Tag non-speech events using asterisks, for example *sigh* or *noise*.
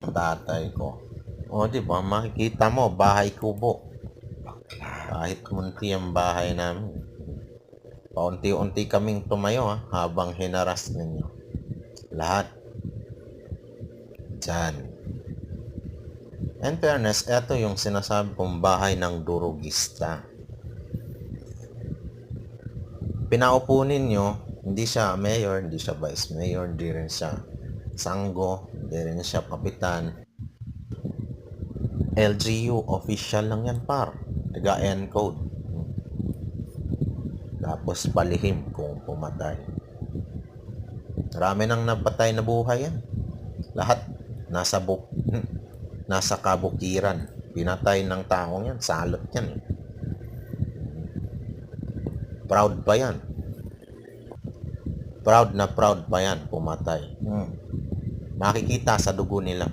tatay ko. O, di ba? Makikita mo, bahay kubo. Kahit munti ang bahay namin. Paunti-unti kaming tumayo ha, habang hinaras ninyo. Lahat. Diyan. In fairness, eto yung sinasabi kong bahay ng durugista. Pinaupo ninyo, hindi siya mayor, hindi siya vice mayor, hindi rin siya sanggo, hindi rin siya kapitan. LGU, official lang yan par. Taga encode. Tapos palihim kung pumatay. Marami nang napatay na buhay yan. Lahat nasa buk *laughs* nasa kabukiran. Pinatay ng taong yan. Salot yan eh. Proud pa yan. Proud na proud pa yan pumatay. Hmm. Makikita sa dugo nila.